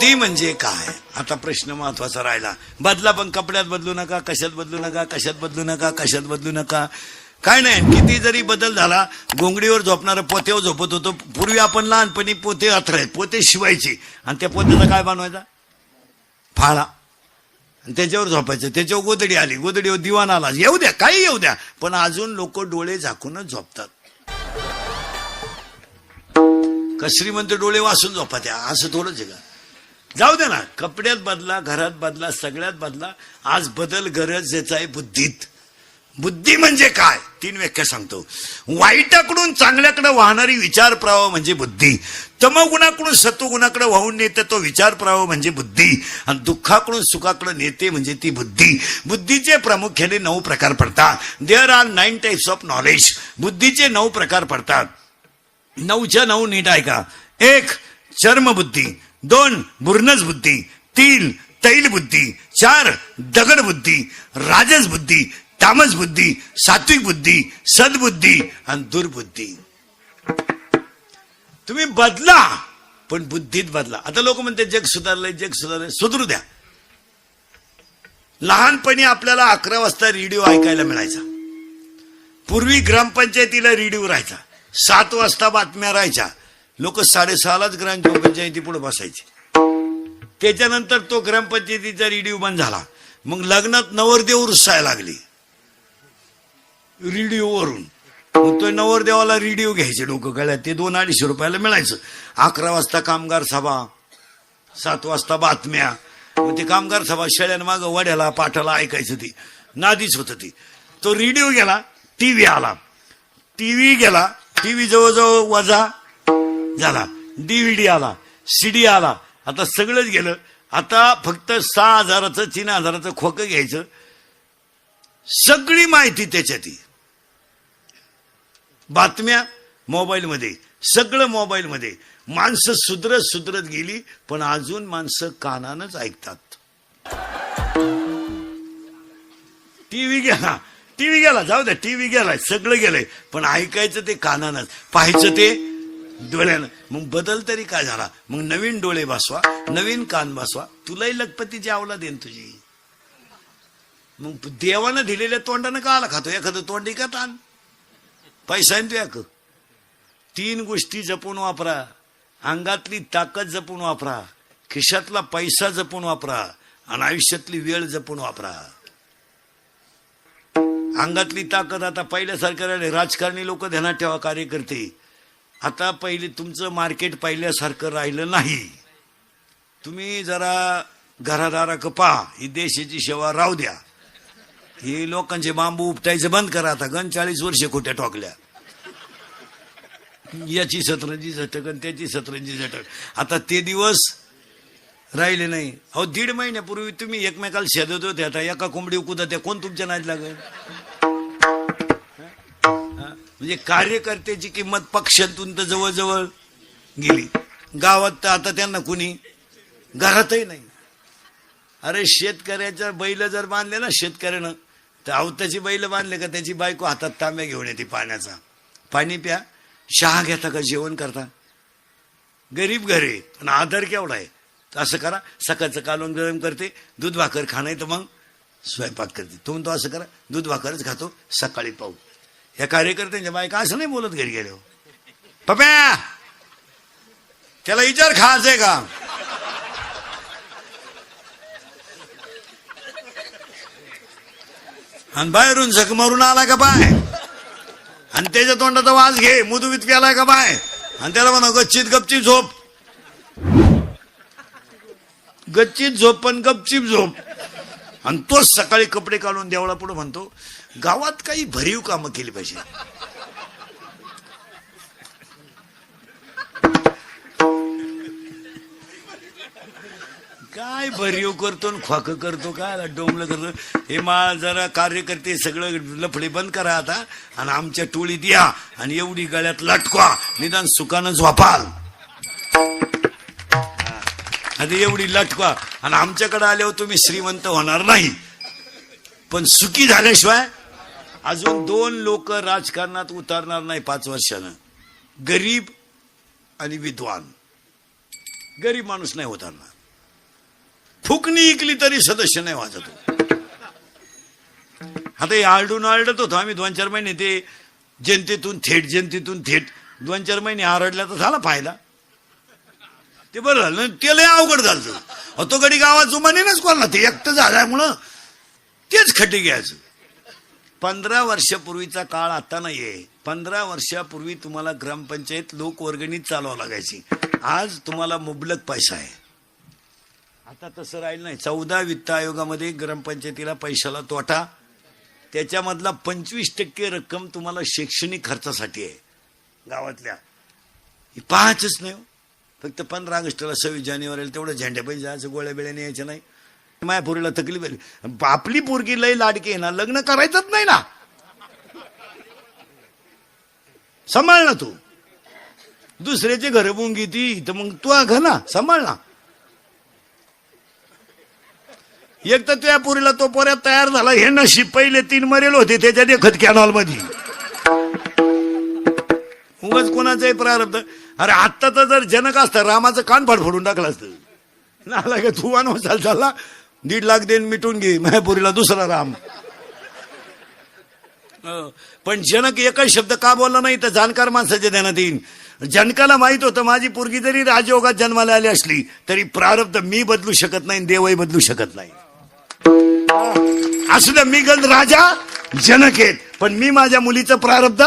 बुद्धी म्हणजे काय? आता प्रश्न महत्त्वाचा राहिला. बदला पण कपड्यात बदलू नका कशात बदलू नका कशात बदलू नका कशात बदलू नका. काय नाही किती जरी बदल झाला गोंगडीवर झोपणारं पोत्यावर झोपत होतो. पूर्वी आपण लहानपणी पोते अथरायत पोते शिवायचे. आणि त्या पोत्याचा काय बनवायचा? फाळा. आणि त्याच्यावर झोपायचं. त्याच्यावर गोदडी आली. गोदडीवर दिवाण आला. येऊ द्या काही येऊ द्या. पण अजून लोक डोळे झाकूनच झोपतात. कसरी श्रीमंत डोळे वासून झोपात्या? असं थोडंच आहे का? जाऊ दे ना कपड्यात बदला घरात बदला सगळ्यात बदला आज बदल गरजेचा आहे बुद्धीत. बुद्धी म्हणजे काय? तीन व्याख्या सांगतो. वाईटाकडून चांगल्याकडे वाहणारी विचार प्रवाह म्हणजे बुद्धी. तमगुणाकडून सत्वगुणाकडे वाहून नेते तो विचार प्रवाह म्हणजे बुद्धी. आणि दुःखाकडून सुखाकडे नेते म्हणजे ती बुद्धी. बुद्धीचे प्रामुख्याने नऊ प्रकार पडतात. There are nine types of knowledge बुद्धीचे नऊ प्रकार पडतात. नऊच्या नऊ नीट ऐका. एक चर्मबुद्धी. दोन मुर्नज बुद्धी तीन तैल बुद्धी चार दगड बुद्धी राजस बुद्धी तामस बुद्धी सात्विक बुद्धी सद्बुद्धी आणि दुर्बुद्धी. तुम्ही बदला पण बुद्धीत बदला. आता लोक म्हणते जग सुधारलंय जग सुधारलंय. सुधरू द्या. लहानपणी आपल्याला अकरा वाजता रेडिओ ऐकायला मिळायचा. पूर्वी ग्रामपंचायतीला रेडिओ राहायचा. सात वाजता बातम्या राहायच्या. लोक साडेसहालाच ग्रामपंचायती पुढे बसायचे. त्याच्यानंतर तो ग्रामपंचायतीचा रेडिओ बंद झाला मग लग्नात नवरदेव रुसायला लागली. रेडिओवरून मग तो नवरदेवाला रेडिओ घ्यायचे डोकं गळ्यात. ते दोन अडीचशे रुपयाला मिळायचं. अकरा वाजता कामगार सभा सात वाजता बातम्या. मग ते कामगार सभा शेळ्यानं वड्याला पाठाला ऐकायचं ती. नादीच होत ती. तो रेडिओ गेला टीव्ही आला. टीव्ही गेला टीव्ही जवळजवळ वजा झाला डीव्हीडी आला सीडी आला आता सगळंच गेलं. आता फक्त सहा हजाराचं तीन हजाराचं खोकं घ्यायचं. सगळी माहिती त्याच्यात बातम्या मोबाईलमध्ये सगळं मोबाईलमध्ये. माणसं सुधरत सुधरत गेली पण अजून माणसं कानानच ऐकतात. टीव्ही गेला टीव्ही गेला जाऊ द्या टीव्ही गेलाय सगळं गेलंय पण ऐकायचं ते कानानच. पाहायचं ते डोळ्यानं. मग बदल तरी काय झाला? मग नवीन डोळे बसवा नवीन कान बसवा. तुलाही लखपतीची आवला देन तुझी. मग देवानं दिलेल्या तोंडानं का आला खातो? एखादं तोंडी का ताण? पैसा आहे ना तीन गोष्टी जपून वापरा. अंगातली ताकद जपून वापरा. खिशातला पैसा जपून वापरा. आणि आयुष्यातली वेळ जपून वापरा. अंगातली ताकद आता पहिल्यासारखं राजकारणी लोक ध्यानात ठेवा कार्यकर्ते. आता पहिले तुमचं मार्केट पहिल्यासारखं राहिलं नाही. तुम्ही जरा घरादारा कपा ही देशाची सेवा राहू द्या. हे लोकांचे बांबू उपटायचं बंद करा आता गण चाळीस वर्षे खोट्या टोकल्या याची सतरंजी झटक आणि त्याची सतरंजी झटक. आता ते दिवस राहिले नाही. अहो दीड महिन्यापूर्वी तुम्ही एकमेकाला शेदत होते आता एका कोंबडी उकुदा त्या कोण तुमच्या नाच लागेल? म्हणजे कार्यकर्त्याची किंमत पक्षातून तर जवळजवळ गेली. गावात तर आता त्यांना कुणी? घरातही नाही. अरे शेतकऱ्याच्या बैल जर बांधले ना शेतकऱ्यानं तर अवताची बैल बांधले का त्याची बायको हातात तांब्या घेऊन येते पाण्याचा. पाणी प्या चहा घेता का जेवण करता? गरीब घरे पण आधार केवढा आहे? तर असं करा सकाळचं कालवण गरम करते दूध भाकर खाणं तर मग स्वयंपाक करते. तो म्हणतो असं करा दूध भाकरच खातो सकाळी पाहू. या कार्यकर्त्यांच्या बायका असं नाही बोलत घरी गेले पप्या त्याला विचार खायचंय का? आणि बाहेरून झक मारून आला का बाय? आणि त्याच्या तोंडाचा वास घे मुदुबीत प्याला का बाय? आणि त्याला म्हणा गच्चीत गपचीप झोप. गच्चीत झोप पण गपचीप झोप. आणि तोच सकाळी कपडे काढून देवळा पुढे म्हणतो गावात काही भरीव कामं केली पाहिजे. काय भरीव करतो आणि खोक करतो काय डोंबलं करतो. हे मा जरा कार्यकर्ते सगळं लफडे बंद करा आता आणि आमच्या टोळीत या आणि एवढी गळ्यात लटकवा. निदान सुखानं झोपाल. आणि एवढी लटकवा आणि आमच्याकडे आल्यावर तुम्ही श्रीमंत होणार नाही. पण सुखी झाल्याशिवाय अजून दोन लोक राजकारणात उतरणार नाही पाच वर्षानं. गरीब आणि विद्वान. गरीब माणूस नाही उतरणार. फुकणी इकली तरी सदस्य नाही वाजत हो. आता हे आरडून आरडत होतो आम्ही दोन चार महिने. ते जनतेतून थेट जनतेतून थेट दोन चार महिने आरडल्या तर झाला फायदा. ते बरं झालं. ते लय अवघड झालं तो गडी गावाचं म्हणेनच कोणाला ते एकटं झाल्यामुळं तेच खटी घ्यायचं. पंधरा वर्षापूर्वीचा काळ आता नाहीये. पंधरा वर्षापूर्वी तुम्हाला ग्रामपंचायत लोकवर्गणीत चालवावं लागायची. आज तुम्हाला मुबलक पैसा आहे. आता तसं राहिलं नाही. चौदा वित्त आयोगामध्ये ग्रामपंचायतीला पैशाला तोटा. त्याच्यामधला पंचवीस टक्के रक्कम तुम्हाला शैक्षणिक खर्चासाठी आहे. गावातल्या. ही पाहायचंच नाही हो. फक्त पंधरा ऑगस्टला सव्वीस जानेवारीला तेवढं झेंड्या पैसे जायचं गोळ्या बिळ्या यायचं नाही. माया पोरीला तकलीफ आली आपली पोरगी लय लाडकी ना लग्न करायचंच नाही ना. सांभाळ ना तू. दुसऱ्याचे घर मुंगी ती तर मग तू घ ना सांभाळ ना. एक तर त्या पुरीला तो पोऱ्यात तयार झाला हे नशीब पहिले तीन मरेल होते त्याच्या देखत कॅनॉलमध्ये उगाच कोणाचाही प्रारब्ध अरे आत्ता तर जर जनक असतं रामाचं कान फोडून टाकलं असतं. नाला का तू वनवासाला चालला? दीड लाख देईन मिटून घे. मायापुरीला दुसरा राम. हो. पण जनक एकच शब्द का बोलला नाही तर जाणकार माणसाच्या देण्यात येईन. जनकाला माहीत होतं माझी पोरगी जरी राजयोगात जन्माला आली असली तरी प्रारब्ध मी बदलू शकत नाही देवही बदलू शकत नाही. असू द्या मी गंध राजा जनक आहेत. पण मी माझ्या मुलीचं प्रारब्ध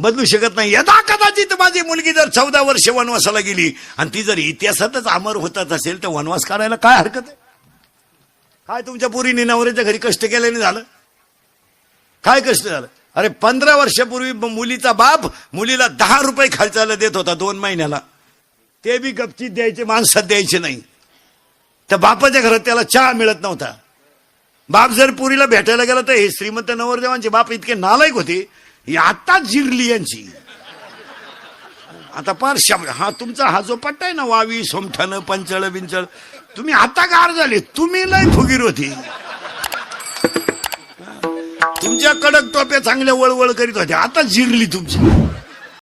बदलू शकत नाही. यदा कदाचित माझी मुलगी जर चौदा वर्ष वनवासाला गेली आणि ती जर इतिहासातच अमर होतच असेल तर वनवास करायला काय हरकत आहे? काय तुमच्या पुरीने नवऱ्याच्या घरी कष्ट केल्याने झालं? काय कष्ट झालं? अरे पंधरा वर्षापूर्वी मुलीचा बाप मुलीला दहा रुपये खर्चायला देत होता दोन महिन्याला. ते बी गपचीत द्यायचे माणसात द्यायचे नाही. त्या बापाच्या घरात त्याला चहा मिळत नव्हता. बाप जर पुरीला भेटायला गेला तर हे श्रीमंत नवरदेवांचे बाप इतके नालायक होते. ही आताच जिरली यांची. आता पार शब्द हा तुमचा हा जो पट्टा आहे ना वावी सोमठाणं पंचळ बिंचळ तुम्ही आता गार झाले तुम्ही लय फुगीर होती तुमच्या कडक टोप्या चांगल्या वळवळ करीत होत्या आता जिरली तुमची.